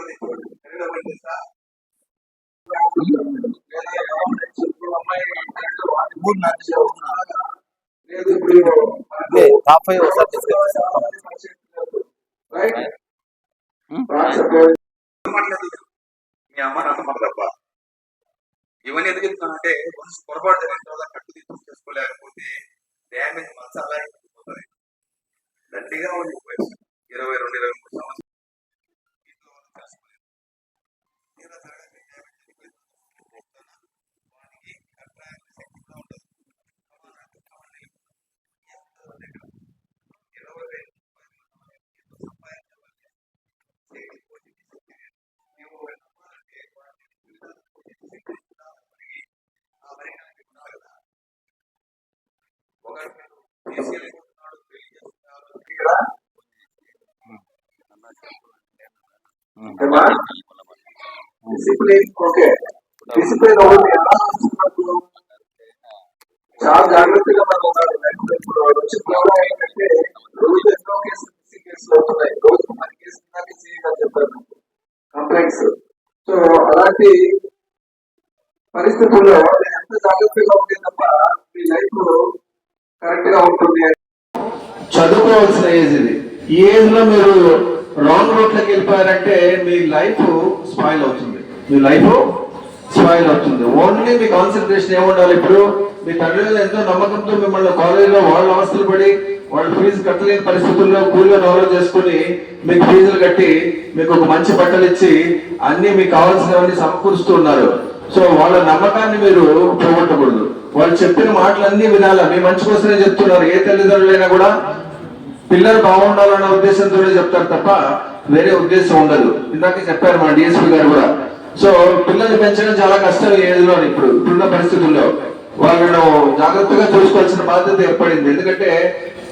కరివేపాకు తెచ్చేవాడు కరివేపాకు అంటే సార్ టాప్ ఫైవ్ ఒకసారి మీ అమ్మ నాన్న తప్ప ఇవన్నీ ఎందుకు చెప్తున్నా అంటే మనసు పొరపాటు జరిగిన తర్వాత కట్టు తీసుకుని చేసుకోలేకపోతే డ్యామేజ్ మనసు అలాగే దండిగా ఉంది ఇరవై రెండు ఇరవై మూడు సంవత్సరాలు. డిసిప్లిన్ ఓకే డిసిప్లిన్ ఒకటి ఎలా చాలా జాగ్రత్తగా మనం ఉండాలి లేకపోతే ఇప్పుడు వాడు వచ్చి ప్రాబ్లం ఏంటంటే రోజు ఎన్నో కేసులు మిస్సింగ్ కేసులు అవుతున్నాయి రోజు మన కేసు ఇందాక సీఏ గారు చెప్పారు కంప్లైంట్స్ సో అలాంటి పరిస్థితుల్లో నేను ఎంత జాగ్రత్తగా ఉంటే తప్ప మీ లైఫ్ కరెక్ట్గా ఉంటుంది చదువుకోవాల్సిన ఏజ్ ఇది ఈ ఏజ్లో మీరు రాంగ్ రూట్లోకి వెళ్ళిపోయారంటే మీ లైఫ్ స్పాయిల్ అవుతుంది మీ లైఫ్ స్పాయిల్ అవుతుంది ఓన్లీ మీ కాన్సన్ట్రేషన్ ఏముండాలి ఇప్పుడు? మీ తండ్రి ఎంతో నమ్మకంతో మిమ్మల్ని కాలేజీలో వాళ్ళ అవస్థలు పడి వాళ్ళు ఫీజు కట్టలేని పరిస్థితుల్లో కూలిగా డెవలప్ చేసుకుని మీకు ఫీజులు కట్టి మీకు ఒక మంచి బట్టలు ఇచ్చి అన్ని మీకు కావాల్సినవన్నీ సమకూరుస్తూ ఉన్నారు. సో వాళ్ళ నమ్మకాన్ని మీరు పోగొట్టకూడదు. వాళ్ళు చెప్పిన మాటలన్నీ వినాలా? మీ మంచి కోసమే చెప్తున్నారు. ఏ తల్లిదండ్రులైనా కూడా పిల్లలు బాగుండాలన్న ఉద్దేశంతోనే చెప్తారు తప్ప వేరే ఉద్దేశం ఉండదు. ఇందాక చెప్పారు మన డిఎస్పీ గారు కూడా. సో పిల్లల్ని పెంచడం చాలా కష్టం ఈ ఇప్పుడు ఇప్పుడున్న పరిస్థితుల్లో. వాళ్ళను జాగ్రత్తగా చూసుకోవాల్సిన బాధ్యత ఏర్పడింది. ఎందుకంటే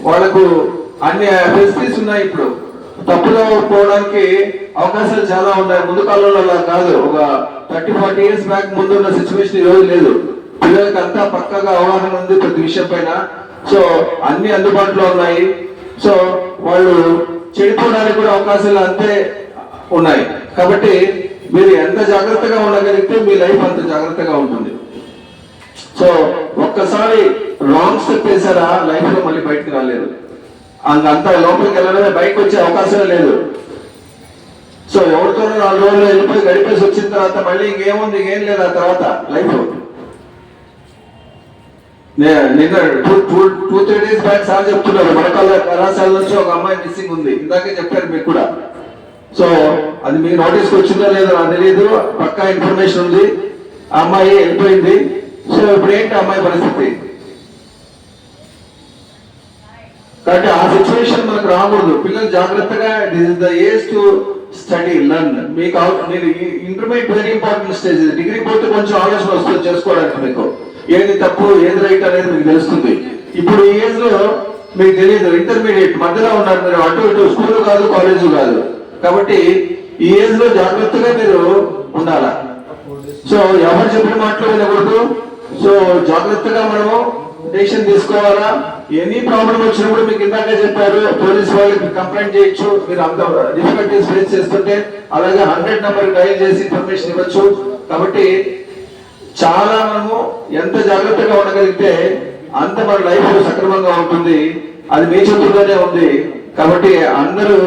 వాళ్ళకు అన్ని ఫెసిలిటీస్ ఉన్నాయి ఇప్పుడు. తప్పులో పోవడానికి అవకాశాలు చాలా ఉన్నాయి. ముందు కాలంలో అలా కాదు. ఒక థర్టీ ఫార్టీ ఇయర్స్ బ్యాక్ ముందు ఉన్న సిచ్యువేషన్ ఈ రోజు లేదు. పిల్లలకి అంతా పక్కగా అవగాహన ఉంది ప్రతి విషయం పైన. సో అన్ని అందుబాటులో ఉన్నాయి. సో వాళ్ళు చెడిపోవడానికి కూడా అవకాశాలు అంతే ఉన్నాయి. కాబట్టి మీరు ఎంత జాగ్రత్తగా ఉండగలిగితే మీ లైఫ్ అంత జాగ్రత్తగా ఉంటుంది. సో ఒక్కసారి రాంగ్ స్టెప్ వేసారా లైఫ్లో మళ్ళీ బయటకు రాలేదు. అంత లోపలికి వెళ్ళడమే బయటకు వచ్చే అవకాశమే లేదు. సో ఎవరితో నాలుగు రోజులు వెళ్ళిపోయి గడిపేసి వచ్చిన తర్వాత మళ్ళీ ఇంకేముంది ఇంకేం లేదు ఆ తర్వాత లైఫ్ నిన్న two two two three days back sir చెప్తున్నారు మన కళాశాల నుంచి ఒక అమ్మాయి మిస్సింగ్ ఉంది. ఇందాకే చెప్పారు మీకు కూడా. సో అది మీకు నోటీస్కి వచ్చిందో లేదో నాకు తెలియదు పక్కా ఇన్ఫర్మేషన్ ఉంది. ఆ అమ్మాయి వెళ్ళిపోయింది. సో ఇప్పుడు ఏంటి ఆ అమ్మాయి పరిస్థితి? కాబట్టి ఆ సిచ్యువేషన్ మనకు రాకూడదు. పిల్లలు జాగ్రత్తగా this is the age to study learn మీకు మీరు intermediate very important stage degree పోతే కొంచెం ఆలోచన వస్తుంది చేసుకోవడానికి మీకు. ఏది తప్పు ఏది రైట్ అనేది మీకు తెలుస్తుంది. ఇప్పుడు ఈ ఏజ్లో మీకు తెలియదు ఇంటర్మీడియట్ మధ్యలో ఉన్నారు మీరు. అటు ఇటు స్కూల్ కాదు కాలేజ్ కాదు. కాబట్టి ఈ ఏజ్లో జాగ్రత్తగా మీరు ఉండాలా. సో ఎవరు చెప్పిన మాటలు వినకూడదు. సో జాగ్రత్తగా మనము డెసిషన్ తీసుకోవాలా. ఎనీ ప్రాబ్లం వచ్చినప్పుడు మీకు ఇందాక చెప్పారు పోలీస్ వాళ్ళకి కంప్లైంట్ చేయొచ్చు. మీరు అంత డిఫికల్టీస్ ఫేస్ చేస్తుంటే అలాగే హండ్రెడ్ నెంబర్ డైల్ చేసి ఇన్ఫర్మేషన్ ఇవ్వచ్చు. కాబట్టి చాలా మనము ఎంత జాగ్రత్తగా ఉండగలిగితే అంత మన లైఫ్ సక్రమంగా ఉంటుంది. అది మీ చేతుల్లోనే ఉంది. కాబట్టి అందరూ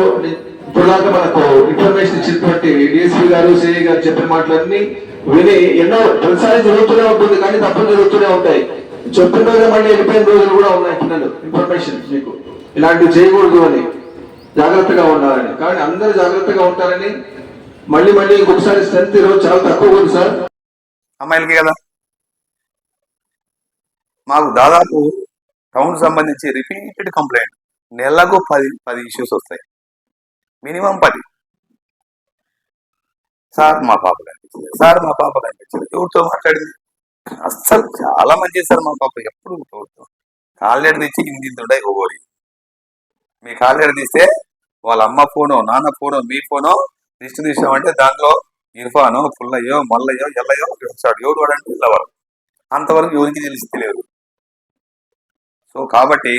ఇప్పుడుదాకా మనకు ఇన్ఫర్మేషన్ ఇచ్చినటువంటి డిఎస్పీ గారు సిఐ గారు చెప్పిన మాటలన్నీ విని ఎన్నో ప్రతిసారి జరుగుతూనే ఉంటుంది కానీ తప్పులు జరుగుతూనే ఉంటాయి. చెప్పిన రోజు మళ్ళీ వెళ్ళిపోయిన రోజులు కూడా ఉన్నాయి పిల్లలు ఇన్ఫర్మేషన్ మీకు. ఇలాంటివి చేయకూడదు అని జాగ్రత్తగా ఉండాలని. కానీ అందరూ జాగ్రత్తగా ఉంటారని మళ్ళీ మళ్ళీ ఇంకొకసారి స్ట్రెంత్ ఈరోజు చాలా తక్కువ ఉంది సార్. అమ్మాయిలకి కదా? మాకు దాదాపు టౌన్ సంబంధించి రిపీటెడ్ కంప్లైంట్ నెలకు పది పది ఇష్యూస్ వస్తాయి. మినిమం పది. సార్ మా పాప కనిపించింది సార్ మా పాప కనిపించింది ఎవరితో మాట్లాడింది? అస్సలు చాలా మంచి సార్ మా పాప. ఎప్పుడు ఎవరితో? కాళ్ళేడు తెచ్చి ఇందింతుండే ఓరి మీ కాళ్ళేడు తీస్తే వాళ్ళ అమ్మ ఫోను నాన్న ఫోను మీ ఫోను లిస్ట్ తీసామంటే దాంట్లో ఇర్ఫాను పుల్లయ్యో మల్లయ్యో ఎల్లయ్యో వచ్చాడు ఎవరు వాడంటే పిల్లవాడు అంతవరకు ఎవరికి తెలిసి తెలియదు. సో కాబట్టి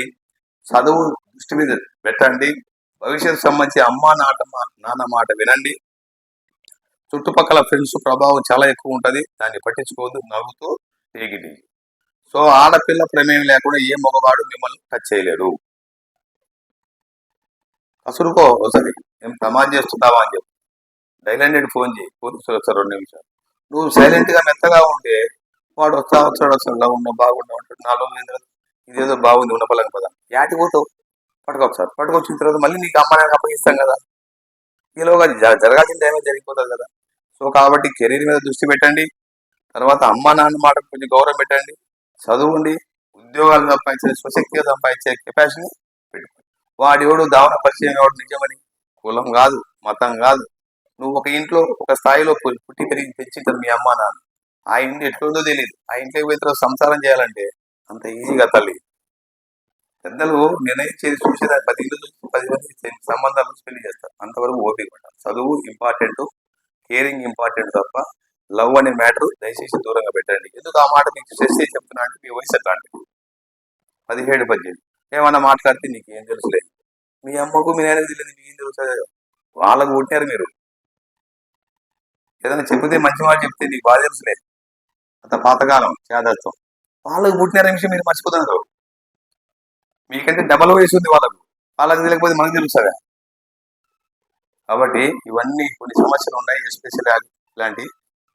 చదువు దృష్టి మీద పెట్టండి. భవిష్యత్తు సంబంధించి అమ్మా నాట నాన్న మాట వినండి. చుట్టుపక్కల ఫ్రెండ్స్ ప్రభావం చాలా ఎక్కువ ఉంటుంది. దాన్ని పట్టించుకోవద్దు నవ్వుతూ తేగిటి సో ఆడపిల్ల ప్రమేయం లేకుండా ఏ మగవాడు మిమ్మల్ని టచ్ చేయలేడు. అసలుకో ఒకసారి మేము ప్రమాదం చేస్తున్నావా అని చెప్పి. డైలాండెడ్ ఫోన్ చేయి. పోలీసులు వస్తారు రెండు నిమిషాలు. నువ్వు సైలెంట్గా మెత్తగా ఉంటే వాడు వస్తా వచ్చాడు వస్తాడు ఇలా ఉన్నావు బాగున్నావు అంటాడు నాలుగు ఇదేదో బాగుంది ఉన్న పలం కదా యాటి పోతావు? పట్టుకొచ్చారు పట్టుకొచ్చిన తర్వాత మళ్ళీ నీకు అమ్మాయికి అప్పగిస్తాం కదా. ఈలోగా జరగాల్సిన టైమే జరిగిపోతుంది కదా. సో కాబట్టి కెరీర్ మీద దృష్టి పెట్టండి. తర్వాత అమ్మ నాన్న మాట కొంచెం గౌరవం పెట్టండి. చదువుండి ఉద్యోగాలు సంపాదించే స్వశక్తిగా సంపాదించే కెపాసిటీ పెట్టుకోండి. వాడెవడు దావన పరిచయం ఎవడు నిజమని కులం కాదు మతం కాదు. నువ్వు ఒక ఇంట్లో ఒక స్థాయిలో పుట్టి పెరిగి పెంచుతారు మీ అమ్మ నాన్న. ఆ ఇంటి ఎట్లుందో తెలియదు ఆ ఇంట్లోకి పోయిన సంసారం చేయాలంటే అంత ఈజీగా తల్లి. పెద్దలు నిర్ణయించేది చేసి పది ఇల్లు పది పది మంది సంబంధాలు పెళ్ళి చేస్తారు. అంతవరకు ఓపిక పట్టాలి చదువు ఇంపార్టెంట్ కేరింగ్ ఇంపార్టెంట్ తప్ప లవ్ అనే మ్యాటర్ దయచేసి దూరంగా పెట్టండి. ఎందుకు ఆ మాట మీకు స్ట్రెస్ చేసి చెప్తున్నా అంటే మీ వయసు అట్లాంటిది. పదిహేడు పద్దెనిమిది. ఏమన్నా మాట్లాడితే నీకు ఏం తెలుసులే. మీ అమ్మకు మీ నాయనకు తెలియదు మీకు ఏం తెలుసు? వాళ్ళకు పుట్టారు మీరు. ఏదైనా చెప్తే మంచి మాట చెప్తే నీకు బాగా తెలుసులే. అంత పాతకాలం చేదత్వం వాళ్ళకు పుట్టిన నిమిషం మీరు మర్చిపోతున్నారు మీకంటే డబల్ వయసు ఉంది వాళ్ళకు. వాళ్ళకి తెలియకపోతే మనకు తెలుస్తుందా? కాబట్టి ఇవన్నీ కొన్ని సమస్యలు ఉన్నాయి ఎస్పెషల్ ఇలాంటి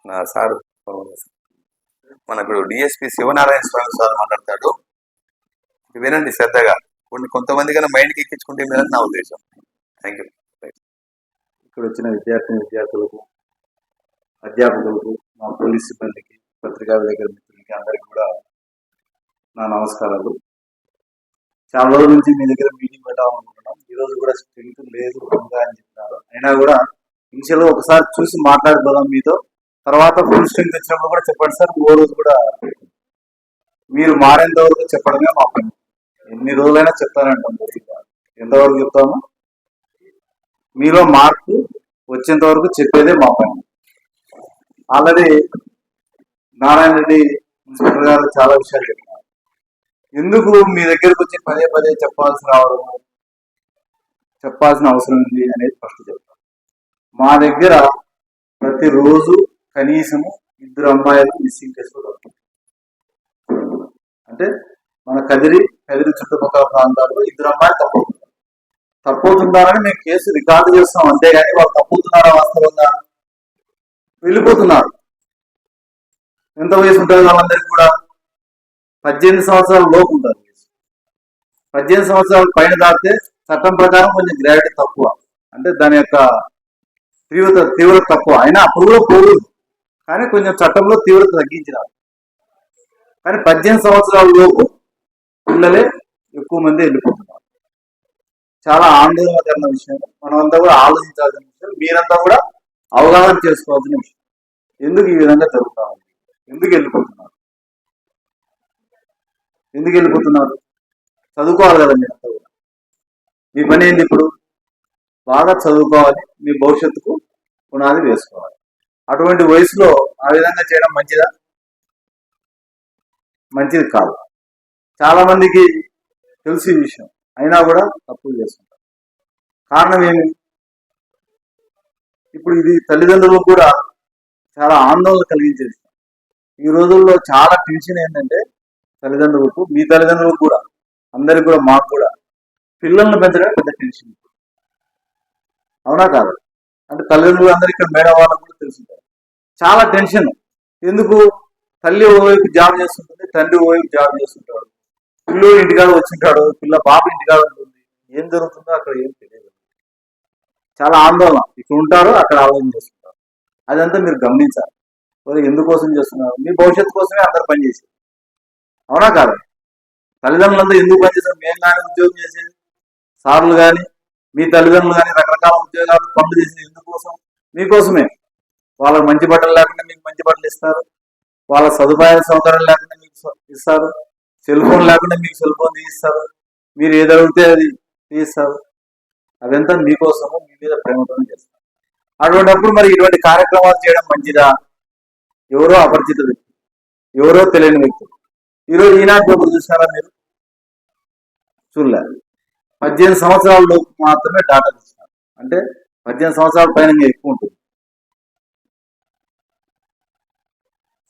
నా సారు మనకు డిఎస్పి శివనారాయణ స్వామి సార్ మాట్లాడతాడు. వినండి శ్రద్ధగా. కొన్ని కొంతమంది కన్నా మైండ్కి ఎక్కించుకుంటే మీరని నా ఉద్దేశం. థ్యాంక్ యూ ఇక్కడ వచ్చిన విద్యార్థిని విద్యార్థులకు అధ్యాపకులకు మా పోలీస్ సిబ్బందికి పత్రికా విలేకరుల మిత్రులకి అందరికి కూడా నా నమస్కారాలు. చాలా రోజుల నుంచి మీ దగ్గర మీటింగ్ పెట్టాలనుకుంటున్నాం ఈ రోజు కూడా స్ట్రెంత్ లేదు ఉందా అని చెప్పినారు. అయినా కూడా ఇనిషియల్ ఒకసారి చూసి మాట్లాడిపోదాం మీతో. తర్వాత ఫుల్ స్ట్రెంత్ వచ్చినప్పుడు కూడా చెప్పండి సార్. ఓ రోజు కూడా మీరు మారేంత వరకు చెప్పడమే మా పని. ఎన్ని రోజులైనా చెప్తానంటాం ఎంతవరకు చెప్తాము మీలో మార్పు వచ్చేంత వరకు చెప్పేదే మా పని. ఆల్రెడీ నారాయణ రెడ్డి మున్సిపల్ గారు చాలా విషయాలు చెప్పారు. ఎందుకు మీ దగ్గరకు వచ్చి పదే పదే చెప్పాల్సి రావడం చెప్పాల్సిన అవసరం ఉంది అనేది ఫస్ట్ చెప్తాను మా దగ్గర ప్రతిరోజు కనీసము ఇద్దరు అమ్మాయిలు మిస్సింగ్ కేసులు అంటే మన కదిరి కదిరి చుట్టుపక్కల ప్రాంతాల్లో ఇద్దరు అమ్మాయిలు తప్పవుతున్నారు తప్పవుతున్నారని మేము కేసు రికార్డు చేస్తాం అంతేగాని వాళ్ళు తప్పవుతున్నారా వాస్తవంగా? వెళ్ళిపోతున్నారు. ఎంత వయసు ఉంటుంది వాళ్ళందరికీ కూడా? పద్దెనిమిది సంవత్సరాల లోపు ఉంటారు పద్దెనిమిది సంవత్సరాల పైన దాటితే చట్టం ప్రకారం కొంచెం గ్రావిటీ తక్కువ. అంటే దాని యొక్క తీవ్రత తీవ్రత తక్కువ. అయినా అప్పుడు కూడా పోలేదు కానీ కొంచెం చట్టంలో తీవ్రత తగ్గించినారు కానీ పద్దెనిమిది సంవత్సరాల లోపు పిల్లలే ఎక్కువ మంది వెళ్ళిపోతున్నారు చాలా ఆందోళనకరణ విషయం. మనమంతా కూడా ఆలోచించాల్సిన విషయం. మీరంతా కూడా అవగాహన చేసుకోవాల్సిన విషయం. ఎందుకు ఈ విధంగా జరుగుతా ఉంది? ఎందుకు వెళ్ళిపోతున్నారు ఎందుకు వెళ్ళిపోతున్నారు? చదువుకోవాలి కదా అంత కూడా. మీ పని ఏంది ఇప్పుడు? బాగా చదువుకోవాలి మీ భవిష్యత్తుకు పునాది వేసుకోవాలి. అటువంటి వయసులో ఆ విధంగా చేయడం మంచిదా? మంచిది కాదు. చాలా మందికి తెలిసి విషయం అయినా కూడా తప్పులు చేసుకుంటారు కారణం ఏమి? ఇప్పుడు ఇది తల్లిదండ్రులకు కూడా చాలా ఆందోళన కలిగించే ఈ రోజుల్లో చాలా టెన్షన్ ఏంటంటే తల్లిదండ్రులకు మీ తల్లిదండ్రులకు కూడా అందరికి కూడా మాకు కూడా పిల్లల్ని పెంచడమే పెద్ద టెన్షన్. అవునా కాదు? అంటే తల్లిదండ్రులు అందరూ ఇక్కడ మేడం వాళ్ళకు కూడా తెలుసుంటారు చాలా టెన్షన్. ఎందుకు? తల్లి ఓవైపు జాబ్ చేస్తుంటుంది తండ్రి ఓవైపు జాబ్ చేస్తుంటాడు. పిల్లలు ఇంటికాడ వచ్చింటాడు పిల్ల పాప ఇంటికాడ ఉంటుంది. ఏం జరుగుతుందో అక్కడ ఏం తెలియదు. చాలా ఆందోళన. ఇక్కడ ఉంటారు అక్కడ ఆలోచన చేస్తుంటారు. అదంతా మీరు గమనించాలి. మరి ఎందుకోసం చేస్తున్నారు? మీ భవిష్యత్తు కోసమే అందరు పనిచేసారు అవునా కాదు. తల్లిదండ్రులంతా ఎందుకు పనిచేస్తారు మేము కానీ ఉద్యోగం చేసేది సార్లు కానీ మీ తల్లిదండ్రులు కానీ రకరకాల ఉద్యోగాలు పనులు చేసేది ఎందుకోసం? మీకోసమే. వాళ్ళకి మంచి బట్టలు లేకుండా మీకు మంచి బట్టలు ఇస్తారు. వాళ్ళ సదుపాయాల సౌకర్యం లేకుండా మీకు ఇస్తారు. సెల్ ఫోన్ లేకుండా మీకు సెల్ ఫోన్ తీయిస్తారు. మీరు ఏది అడిగితే అది తీయిస్తారు. అదంతా మీకోసము మీ మీద ప్రేమతో చేస్తారు. అటువంటిప్పుడు మరి ఇటువంటి కార్యక్రమాలు చేయడం మంచిదా? ఎవరో అపరిచిత వ్యక్తి. ఎవరో తెలియని వ్యక్తి. ఈరోజు ఈనాటి పేపర్ చూసినారా మీరు? చూడలేదు పద్దెనిమిది సంవత్సరాల లోపు మాత్రమే డాటా తీసినారు అంటే పద్దెనిమిది సంవత్సరాల పైన ఎక్కువ ఉంటుంది.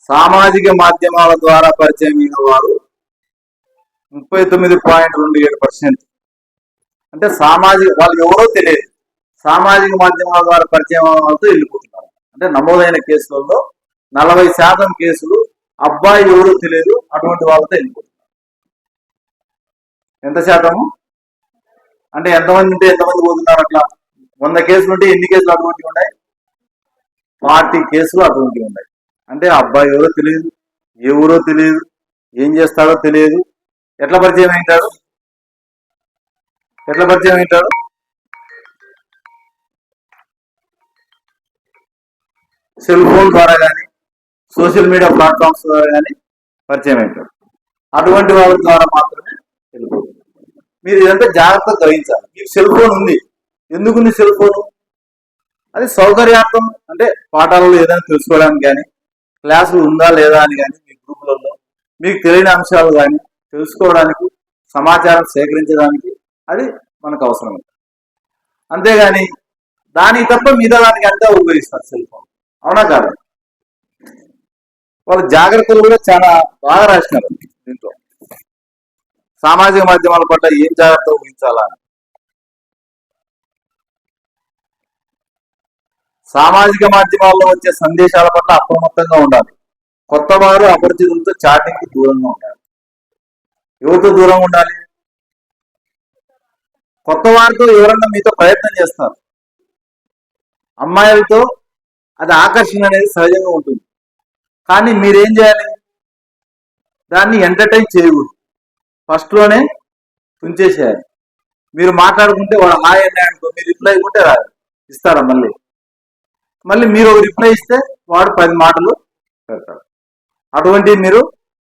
సామాజిక మాధ్యమాల ద్వారా పరిచయం అయిన వారు ముప్పై తొమ్మిది పాయింట్ రెండు ఏడు పర్సెంట్. అంటే సామాజిక వాళ్ళు ఎవరో తెలియదు. సామాజిక మాధ్యమాల ద్వారా పరిచయం వాళ్ళతో వెళ్ళిపోతున్నారు. అంటే నమోదైన కేసులలో నలభై శాతం కేసులు అబ్బాయి ఎవరో తెలియదు అటువంటి వాళ్ళతో వెళ్ళిపోతున్నారు ఎంత శాతము? అంటే ఎంతమంది ఉంటే ఎంతమంది పోతున్నారు అట్లా? వంద కేసులు ఉంటే ఎన్ని కేసులు అటువంటివి ఉన్నాయి? ఫార్టీ కేసులు అటువంటివి ఉన్నాయి. అంటే అబ్బాయి ఎవరో తెలియదు ఎవరో తెలియదు ఏం చేస్తాడో తెలియదు. ఎట్లా పరిచయం అయింటాడు? ఎట్లా పరిచయం అయింటాడు? సెల్ ఫోన్ ద్వారా కానీ సోషల్ మీడియా ప్లాట్ఫామ్స్ ద్వారా కానీ పరిచయం అయింటాడు అటువంటి వాళ్ళ ద్వారా మాత్రమే వెళ్ళిపోతుంది మీరు ఇదంతా జాగ్రత్త గ్రహించాలి మీకు సెల్ ఫోన్ ఉంది. ఎందుకుంది సెల్ ఫోన్? అది సౌకర్యార్థం. అంటే పాఠాలలో ఏదైనా తెలుసుకోవడానికి కానీ క్లాసులు ఉందా లేదా అని కానీ మీ గ్రూపులలో మీకు తెలియని అంశాలు కానీ తెలుసుకోవడానికి సమాచారం సేకరించడానికి అది మనకు అవసరం. అంతేగాని దానికి తప్ప మిగతా దానికి అంతా ఉపయోగిస్తారు సెల్ ఫోన్. అవునా కాదు? వాళ్ళ జాగ్రత్తలు కూడా చాలా బాగా రాసినారు దీంట్లో. సామాజిక మాధ్యమాల పట్ల ఏం జాగ్రత్త వహించాలా? సామాజిక మాధ్యమాల్లో వచ్చే సందేశాల పట్ల అప్రమత్తంగా ఉండాలి. కొత్త వారు అపరిచితులతో చాటింగ్కి దూరంగా ఉండాలి. ఎవరితో దూరంగా ఉండాలి? కొత్త వారితో ఎవరన్నా మీతో ప్రయత్నం చేస్తారు. అమ్మాయిలతో అది ఆకర్షణ అనేది సహజంగా ఉంటుంది. కానీ మీరేం చేయాలి? దాన్ని ఎంటర్టైన్ చేయకూడదు. ఫస్ట్లోనే తుంచేసేయాలి. మీరు మాట్లాడుకుంటే వాడు హాయ్ అన్నాయి అనుకో మీరు రిప్లై ఇవ్వకుంటే రాదు. ఇస్తారా మళ్ళీ? మళ్ళీ మీరు ఒక రిప్లై ఇస్తే వాడు పది మాటలు పెడతాడు. అటువంటివి మీరు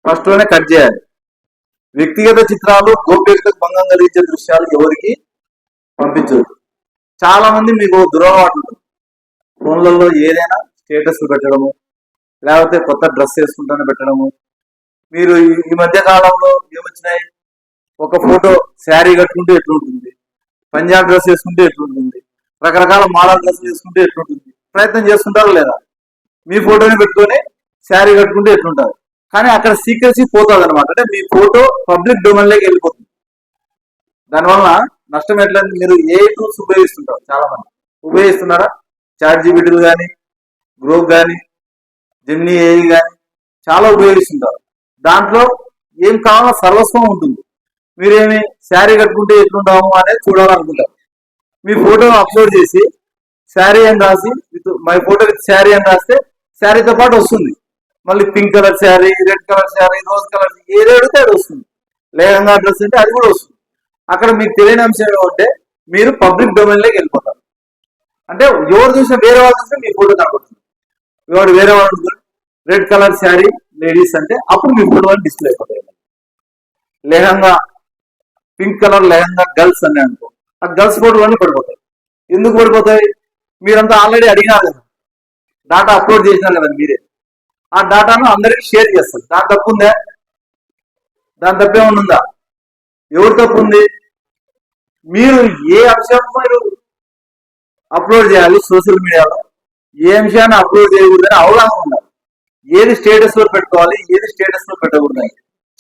ఫస్ట్లోనే కట్ చేయాలి. వ్యక్తిగత చిత్రాలు గోప్యతకు భంగం కలిగించే దృశ్యాలు ఎవరికి పంపించదు. చాలా మంది మీకు దురలవాటు ఉంటుంది ఫోన్లలో ఏదైనా స్టేటస్ పెట్టడము లేకపోతే కొత్త డ్రెస్ వేసుకుంటానే పెట్టడము. మీరు ఈ- మధ్య కాలంలో ఏమొచ్చినాయి? ఒక ఫోటో శారీ కట్టుకుంటే ఎట్లుంటుంది? పంజాబ్ డ్రెస్ వేసుకుంటే ఎట్లుంటుంది? రకరకాల మోడల్ డ్రెస్ వేసుకుంటే ఎట్లుంటుంది? ప్రయత్నం చేసుకుంటారా లేదా? మీ ఫోటోని పెట్టుకొని శారీ కట్టుకుంటే ఎట్లుంటారు? కానీ అక్కడ సీక్రెసీ పోతుంది అనమాట అంటే మీ ఫోటో పబ్లిక్ డొమైన్లోకి వెళ్ళిపోతుంది. దానివల్ల నష్టం ఎట్లా మీరు ఏ టూల్స్ ఉపయోగిస్తుంటారు? చాలా మంది ఉపయోగిస్తున్నారా? చాట్ జీబీటీలు కానీ గ్రూప్ కానీ జెమిని ఏది కానీ చాలా ఉపయోగిస్తుంటారు. దాంట్లో ఏం కావాలో సర్వస్వం ఉంటుంది. మీరేమి శారీ కట్టుకుంటే ఎట్లుంటాము అనేది చూడాలనుకుంటారు. మీ ఫోటో అప్లోడ్ చేసి శారీ అని రాసి with my photo with sari అని రాస్తే శారీతో పాటు వస్తుంది. మళ్ళీ pink colour sari red colour sari rose colour ఏది అడిగితే అది వస్తుంది. లేహంగా డ్రెస్ అంటే అది కూడా వస్తుంది. అక్కడ మీకు తెలియని అంశం ఏమంటే మీరు పబ్లిక్ డొమైన్లోకి వెళ్ళిపోతారు. అంటే ఎవరు చూసినా వేరే వాళ్ళు చూసినా మీ ఫోటో కనబడుతుంది వాడు వేరే వాళ్ళు రెడ్ కలర్ శారీ లేడీస్ అంటే అప్పుడు మీ ఫోటో అని డిస్ప్లే అయిపోతాయి lehenga pink colour lehenga girls అని అనుకో. ఆ గర్ల్స్ ఫోటోలు అన్ని పడిపోతాయి. ఎందుకు పడిపోతాయి? మీరంతా ఆల్రెడీ అడిగినారు కదా. డాటా అప్లోడ్ చేసినారు కదా మీరే. ఆ డాటాను అందరికి షేర్ చేస్తారు. దాని తప్పు ఉందా? దాని తప్పేమన్నా ఉందా? ఎవరు తప్పు ఉంది? మీరు ఏ అంశం మీరు అప్లోడ్ చేయాలి? సోషల్ మీడియాలో ఏ విషయాన్ని అప్రూవ్ చేయకూడదని అవగాహన ఉండాలి. ఏది స్టేటస్లో పెట్టుకోవాలి ఏది స్టేటస్లో పెట్టకూడదు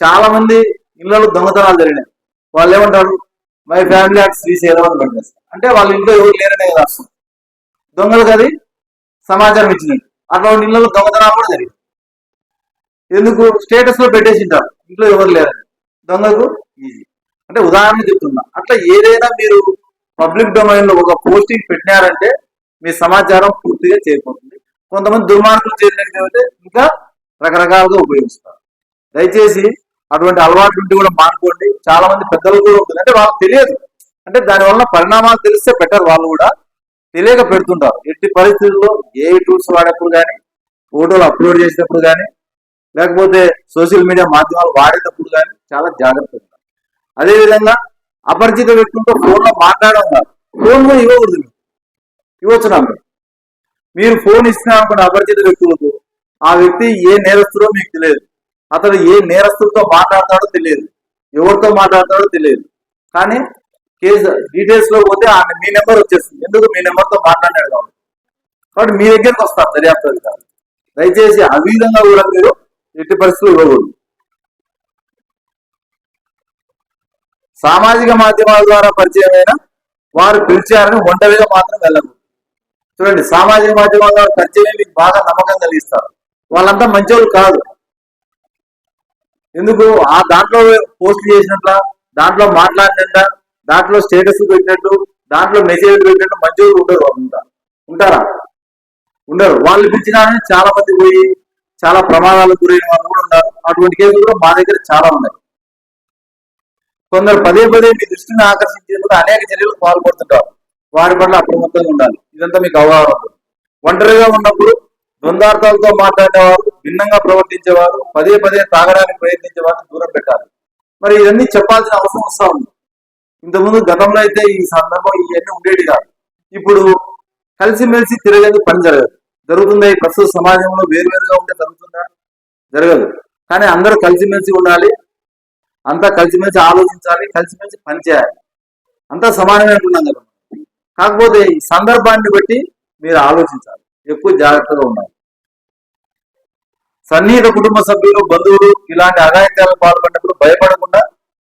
చాలా మంది ఇళ్ళలో దొంగతనాలు జరిగినాయి. వాళ్ళు ఏమంటారు? మై ఫ్యామిలీ అట్ శ్రీశైలం అని పెట్టేస్తారు అంటే వాళ్ళ ఇంట్లో ఎవరు లేరనే కదా అర్థం దొంగలకు అది సమాచారం ఇచ్చినట్టు. అటువంటి ఇళ్ళలో దొంగతనాలు కూడా జరిగింది ఎందుకు? స్టేటస్లో పెట్టేసింటారు. ఇంట్లో ఎవరు లేరని. దొంగకు ఈజీ అంటే ఉదాహరణ చెప్తున్నా. అట్లా ఏదైనా మీరు పబ్లిక్ డొమైన్లో ఒక పోస్టింగ్ పెట్టినారంటే మీ సమాచారం పూర్తిగా చేరిపోతుంది కొంతమంది దుర్మార్గులు చేరినట్టు ఇంకా రకరకాలుగా ఉపయోగిస్తారు. దయచేసి అటువంటి అలవాటు ఉంటే కూడా మానుకోండి. చాలా మంది పెద్దలు కూడా ఉంటుంది అంటే వాళ్ళకి తెలియదు. అంటే దానివల్ల పరిణామాలు తెలిస్తే బెటర్ వాళ్ళు కూడా తెలియక పెడుతుంటారు. ఎట్టి పరిస్థితుల్లో ఏ టూల్స్ వాడేప్పుడు కానీ ఫోటోలు అప్లోడ్ చేసేటప్పుడు కానీ లేకపోతే సోషల్ మీడియా మాధ్యమాలు వాడేటప్పుడు కానీ చాలా జాగ్రత్తగా ఉండాలి. అదేవిధంగా అపరిచిత వ్యక్తులతో ఫోన్లో మాట్లాడడం కాదు. ఫోన్ కూడా ఇవ్వకూడదు మీరు. ఇవ్వచ్చు మీరు ఫోన్ ఇస్తున్నా అనుకున్న అపరిచిత వ్యక్తులకు ఆ వ్యక్తి ఏ నేరస్తుడో మీకు తెలియదు. అతడు ఏ నేరస్తుడితో మాట్లాడతాడో తెలియదు. ఎవరితో మాట్లాడతాడో తెలియదు. కానీ కేసు డీటెయిల్స్లో పోతే ఆ మీ నెంబర్ వచ్చేస్తుంది. ఎందుకు మీ నెంబర్తో మాట్లాడాడు కాబట్టి? కాబట్టి మీ దగ్గరికి వస్తారు దర్యాప్తు అధికారులు. దయచేసి ఆ విధంగా కూడా మీరు ఎట్టి పరిస్థితులు ఇవ్వకూడదు. సామాజిక మాధ్యమాల ద్వారా పరిచయమైన వారు పిలిచారని ఒంటరిగా మాత్రం వెళ్ళకూడదు. చూడండి సామాజిక మాధ్యమాల ద్వారా మీకు బాగా నమ్మకం కలిగిస్తారు. వాళ్ళంతా మంచోళ్ళు కాదు. ఎందుకు? ఆ దాంట్లో పోస్ట్ చేసినట్ల దాంట్లో మాట్లాడినట్ట దాంట్లో స్టేటస్ పెట్టినట్టు దాంట్లో మెసేజ్ పెట్టినట్టు మంచోళ్ళు ఉండరు వాళ్ళంతా. ఉంటారా? ఉండరు. వాళ్ళు పిలిచినా చాలా మంది పోయి చాలా ప్రమాదాలకు గురైన వాళ్ళు కూడా ఉన్నారు. అటువంటి కేసులు కూడా మా దగ్గర చాలా ఉన్నాయి. కొందరు పదే పదే మీ దృష్టిని ఆకర్షించేందుకు అనేక చర్యలు పాల్పడుతుంటారు. వారి పట్ల అప్రమత్తంగా ఉండాలి. ఇదంతా మీకు అవగాహన ఉంటుంది. ఒంటరిగా ఉన్నప్పుడు ద్వందార్థాలతో మాట్లాడేవారు భిన్నంగా ప్రవర్తించేవారు పదే పదే తాగడానికి ప్రయత్నించే వారిని దూరం పెట్టాలి. మరి ఇవన్నీ చెప్పాల్సిన అవసరం వస్తా ఉంది. ఇంతకుముందు గతంలో అయితే ఈ సందర్భం ఇవన్నీ ఉండేది కాదు. ఇప్పుడు కలిసిమెలిసి తిరగదు పని జరగదు. జరుగుతుందా ఈ ప్రస్తుత సమాజంలో? వేరువేరుగా ఉంటే జరుగుతుందా? జరగదు. కానీ అందరూ కలిసిమెలిసి ఉండాలి. అంతా కలిసిమెలిసి ఆలోచించాలి కలిసిమెలిసి పని చేయాలి అంతా సమానమే అనుకున్నాం కదా. కాకపోతే ఈ సందర్భాన్ని బట్టి మీరు ఆలోచించాలి. ఎక్కువ జాగ్రత్తగా ఉండాలి. సన్నిహిత కుటుంబ సభ్యులు బంధువులు ఇలాంటి అఘాయిత్యాలకు పాల్పడినప్పుడు భయపడకుండా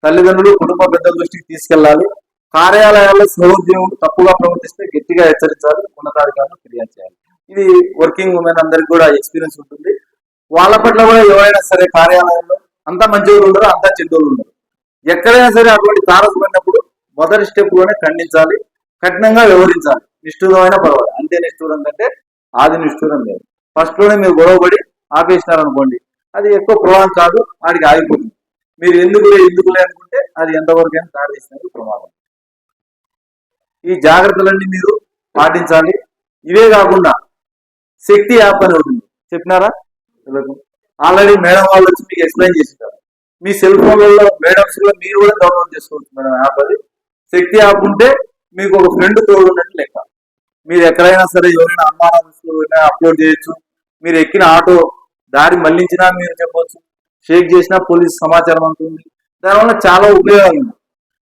తల్లిదండ్రులు కుటుంబ పెద్దల దృష్టికి తీసుకెళ్ళాలి కార్యాలయాల్లో సహోద్యోగులు తప్పుగా ప్రవర్తిస్తే గట్టిగా హెచ్చరించాలి. ఉన్నతాధికారులు ఫిర్యాదు చేయాలి. ఇది వర్కింగ్ ఉమెన్ అందరికి కూడా ఎక్స్పీరియన్స్ ఉంటుంది. వాళ్ళ పట్ల కూడా ఎవరైనా సరే కార్యాలయంలో అంతా మంచిగా ఉండరు అంతా చెడ్డోళ్ళు ఉండరు. ఎక్కడైనా సరే అటువంటి తారసపడినప్పుడు మొదటి స్టెప్లోనే ఖండించాలి. కఠినంగా వ్యవహరించాలి నిష్ఠూరమైన పర్వాలేదు. అంతే నిష్ఠూరం కంటే ఆది నిష్ఠూరం లేదు. ఫస్ట్లోనే మీరు గొడవపడి ఆపేసినారనుకోండి అది ఎక్కువ ప్రమాదం కాదు వాడికి ఆగిపోతుంది. మీరు ఎందుకు ఎందుకులే అనుకుంటే అది ఎంతవరకైనా దారి ప్రమాదం. ఈ జాగ్రత్తలన్నీ మీరు పాటించాలి. ఇవే కాకుండా శక్తి యాప్ అని ఉంటుంది చెప్పినారా? ఆల్రెడీ మేడం వాళ్ళు వచ్చి మీకు ఎక్స్ప్లెయిన్ చేసినారు. మీ సెల్ ఫోన్లలో మేడమ్స్లో మీరు కూడా డౌన్లోడ్ చేసుకోవచ్చు మేడం యాప్ అది. శక్తి యాప్ ఉంటే మీకు ఒక ఫ్రెండ్ తోడు ఉన్నట్టు లెక్క. మీరు ఎక్కడైనా సరే ఎవరైనా అనుమానాలు అప్లోడ్ చేయొచ్చు. మీరు ఎక్కిన ఆటో దారి మళ్ళించినా మీరు చెప్పవచ్చు షేక్ చేసినా పోలీస్ సమాచారం అంటుంది దానివల్ల చాలా ఉపయోగాలు ఉన్నాయి.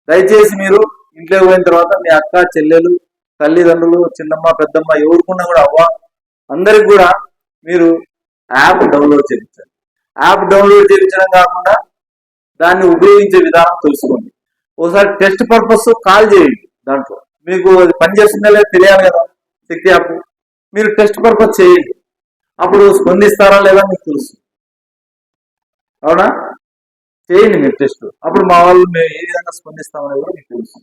దయచేసి మీరు ఇంట్లో పోయిన తర్వాత మీ అక్క చెల్లెలు తల్లిదండ్రులు చిన్నమ్మ పెద్దమ్మ ఎవరికున్నా కూడా అవ్వ అందరికి కూడా మీరు యాప్ డౌన్లోడ్ చేయించాలి యాప్ డౌన్లోడ్ చేయించడం కాకుండా దాన్ని ఉపయోగించే విధానం తెలుసుకోండి. ఒకసారి టెస్ట్ పర్పస్ కాల్ చేయండి. దాంట్లో. మీకు అది పనిచేస్తుందా లేదా తెలియాలి కదా శక్తి యాప్. మీరు టెస్ట్ పర్పస్ చేయండి. అప్పుడు స్పందిస్తారా లేదా మీకు తెలుసు. అవునా? చేయండి మీరు టెస్ట్. అప్పుడు మా వాళ్ళు మేము ఏ విధంగా స్పందిస్తామని కూడా మీకు తెలుసు.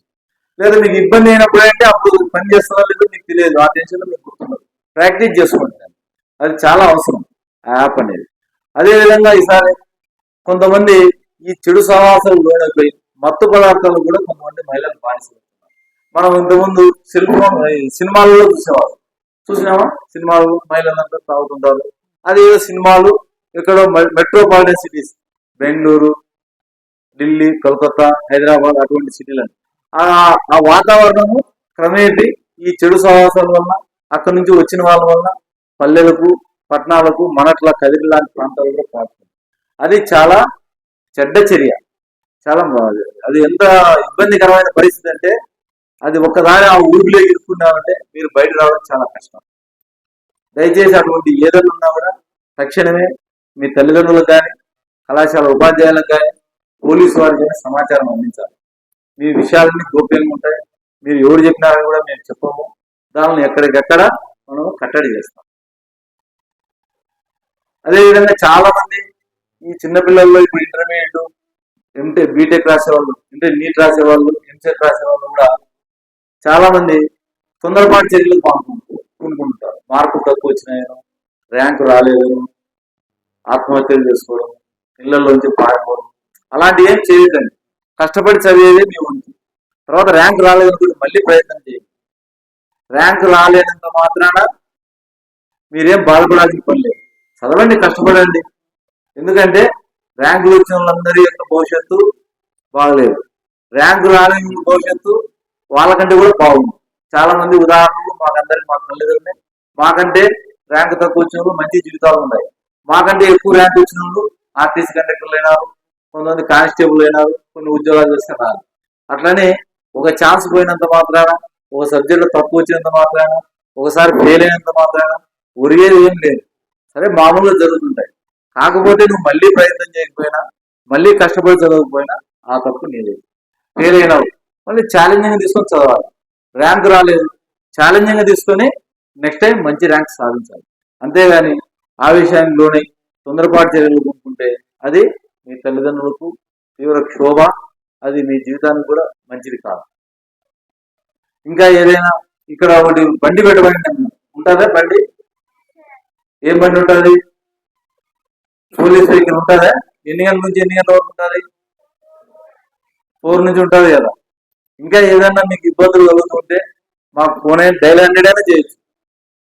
లేదా మీకు ఇబ్బంది అయినప్పుడు అంటే అప్పుడు పని చేస్తారా లేదో మీకు తెలియదు. ఆ టెన్షన్లో మీకు గుర్తున్నారు ప్రాక్టీస్ చేసుకోండి. అది చాలా అవసరం ఆ యాప్ అనేది. అదే విధంగా ఈసారి కొంతమంది ఈ చెడు సవాసాలు లోనైపోయి మత్తు పదార్థాలు కూడా కొంతమంది మహిళలు బానిసలు మనం ఇంతకుముందు సెల్ ఫోన్ ఈ సినిమాలలో చూసేవాళ్ళం. చూసినామా సినిమాలు మహిళలందరూ తాగుతుంటారు. అదే సినిమాలు ఇక్కడ మెట్రోపాలిటన్ సిటీస్ బెంగళూరు ఢిల్లీ కోల్కతా హైదరాబాద్ అటువంటి సిటీలని ఆ వాతావరణము క్రమేపీ ఈ చెడు సహవాసాల వల్ల అక్కడి నుంచి వచ్చిన వాళ్ళ వల్ల పల్లెలకు పట్టణాలకు మనట్ల కదిరి లాంటి ప్రాంతాలలో పాడుతుంది అది చాలా చెడ్డ చర్య. చాలా అది ఎంత ఇబ్బందికరమైన పరిస్థితి అంటే అది ఒక్కదాని ఆ ఊరిలో ఇరుక్కున్నామంటే మీరు బయట రావడం చాలా కష్టం. దయచేసి అటువంటి ఏదైనా ఉన్నా కూడా తక్షణమే మీ తల్లిదండ్రులకు కానీ కళాశాల ఉపాధ్యాయులకు కానీ పోలీసు వారికి కానీ సమాచారం అందించాలి. మీ విషయాలన్నీ గోప్యంగా ఉంటాయి. మీరు ఎవరు చెప్పినారని కూడా మేము చెప్పము. దానిని ఎక్కడికెక్కడ మనం కట్టడి చేస్తాం. అదేవిధంగా చాలా మంది ఈ చిన్నపిల్లల్లో ఇప్పుడు ఇంటర్మీడియట్ ఎంటే బీటెక్ రాసేవాళ్ళు అంటే నీట్ రాసేవాళ్ళు ఎంసెట్ రాసేవాళ్ళు కూడా చాలా మంది తొందరపాటు చర్యలు పాల్గొనుకుంటారు మార్కులు తక్కువ వచ్చినాయను ర్యాంకు రాలేదు ఆత్మహత్యలు చేసుకోవడం ఇళ్ళలోంచి పారిపోవడం అలాంటి ఏం చేయదండి కష్టపడి చదివేదే మీ వంతు తర్వాత ర్యాంక్ రాలేదనుకుంటే మళ్ళీ ప్రయత్నం చేయండి. ర్యాంక్ రాలేనంత మాత్రాన మీరేం బాధపడాల్సిన పని లేదు. చదవండి కష్టపడండి. ఎందుకంటే ర్యాంకులు వచ్చిన వాళ్ళందరి యొక్క భవిష్యత్తు బాగలేదు. ర్యాంకు రాలేని భవిష్యత్తు వాళ్ళకంటే కూడా బాగుంది. చాలా మంది ఉదాహరణలు మాకందరికి మా తల్లిదండ్రులు మాకంటే ర్యాంక్ తక్కువ వచ్చిన వాళ్ళు మంచి జీవితాలు ఉన్నాయి. మాకంటే ఎక్కువ ర్యాంక్ వచ్చిన వాళ్ళు ఆర్టీసీ కండక్టర్లు అయినారు కొంతమంది కానిస్టేబుల్ అయినారు కొన్ని ఉద్యోగాలు చేస్తున్నారు అట్లనే ఒక ఛాన్స్ పోయినంత మాత్రాన ఒక సబ్జెక్టులో తక్కువ వచ్చినంత మాత్రాన ఒకసారి ఫెయిల్ అయినంత మాత్రాన ఒరిగేది ఏం లేదు. సరే మామూలుగా జరుగుతుంటాయి. కాకపోతే నువ్వు మళ్ళీ ప్రయత్నం చేయకపోయినా మళ్ళీ కష్టపడి చదవకపోయినా ఆ తప్పు నీదే. ఫెయిల్ అయినావు. మళ్ళీ ఛాలెంజింగ్ తీసుకొని చదవాలి. ర్యాంక్ రాలేదు. ఛాలెంజింగ్ తీసుకొని నెక్స్ట్ టైం మంచి ర్యాంక్ సాధించాలి. అంతేగాని ఆ విషయాన్ని లోనే తొందరపాటు చర్యలు కొనుక్కుంటే అది మీ తల్లిదండ్రులకు తీవ్ర క్షోభ అది మీ జీవితానికి కూడా మంచిది కాదు. ఇంకా ఏదైనా ఇక్కడ ఒకటి బండి పెట్టబడి ఉంటుందా బండి? ఏం బండి ఉంటుంది? పోలీస్ వెహికల్ ఉంటుందా? ఎన్ని గంటల నుంచి ఎన్ని గంటల వరకు ఉంటుంది? ఫోర్ నుంచి ఉంటుంది కదా. ఇంకా ఏదైనా మీకు ఇబ్బందులు కలుగుతుంటే మాకు ఫోన్ అయినా డైల్ హండ్రెడ్ అయినా చేయొచ్చు.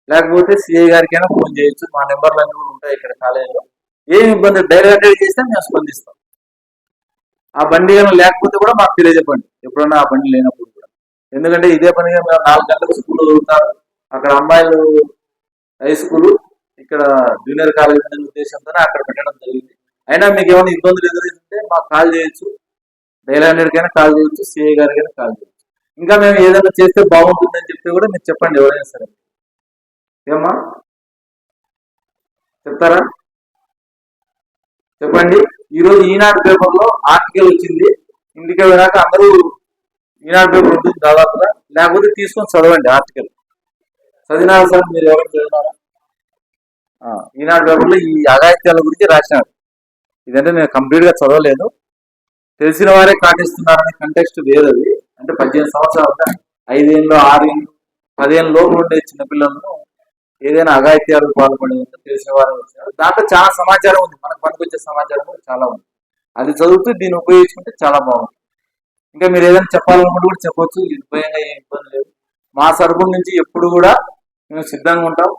లేకపోతే సిఐ గారికైనా ఫోన్ చేయొచ్చు. మా నెంబర్లు అన్నీ కూడా ఉంటాయి ఇక్కడ కాలేజీలో. ఏం ఇబ్బంది డైల్ హండ్రెడ్ చేస్తే మేము స్పందిస్తాం. ఆ బండి ఏమైనా లేకపోతే కూడా మాకు తెలియజెప్పండి. ఎప్పుడన్నా ఆ బండి లేనప్పుడు కూడా. ఎందుకంటే ఇదే పనిగా మేము నాలుగు గంటలకు స్కూల్లో చదువుతారు. అక్కడ అమ్మాయిలు హై స్కూల్ ఇక్కడ జూనియర్ కాలేజ్ ఉద్దేశంతోనే అక్కడ పెట్టడం జరిగింది. అయినా మీకు ఏమైనా ఇబ్బందులు ఎదురైతే మాకు కాల్ చేయొచ్చు. డైల్ కాల్ చేయొచ్చు సిఐ గారికైనా కాల్ చేయొచ్చు. ఇంకా మేము ఏదైనా చేస్తే బాగుంటుందని చెప్తే కూడా మీరు చెప్పండి ఎవరైనా సరే. ఏమ్మా? చెప్తారా? చెప్పండి. ఈరోజు ఈనాడు పేపర్లో ఆర్టికల్ వచ్చింది. ఇంటికి వెళ్ళాక అందరూ ఈనాడు పేపర్ ఉంటుంది దాదాపుగా. లేకపోతే తీసుకొని చదవండి ఆర్టికల్. చదివినారు సార్ మీరు ఎవరు చదివినారా? ఈనాడు పేపర్లో ఈ అఘాయిత్యాల గురించి రాసినారు. ఇదంటే నేను కంప్లీట్గా చదవలేదు. తెలిసిన వారే కాటిస్తున్నారనే కంటెక్స్ట్ వేరేది అంటే పద్దెనిమిది సంవత్సరాలు ఐదేళ్ళు ఆరేళ్ళు పదిహేను లోపు ఉండే చిన్నపిల్లలను ఏదైనా అఘాయిత్యాలకు పాల్పడేదంటే తెలిసిన వారే వచ్చారు. దాంట్లో చాలా సమాచారం ఉంది. మనకు పనికొచ్చే సమాచారం కూడా చాలా ఉంది. అది చదువుతూ దీన్ని ఉపయోగించుకుంటే చాలా బాగుంది. ఇంకా మీరు ఏదైనా చెప్పాలనుకుంటే కూడా చెప్పొచ్చు. నిర్భయంగా ఏం ఇబ్బంది లేదు. మా సరుకుల నుంచి ఎప్పుడు కూడా మేము సిద్ధంగా ఉంటాం.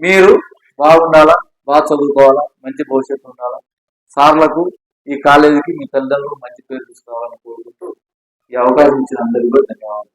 మీరు బాగుండాలా? బాగా చదువుకోవాలా? మంచి భవిష్యత్తు ఉండాలా? సార్లకు ఈ కాలేజీకి మీ తల్లిదండ్రులు మంచి పేరు తీసుకోవాలని కోరుకుంటూ ఈ అవకాశం ఇచ్చిన అందరికీ కూడా ధన్యవాదాలు.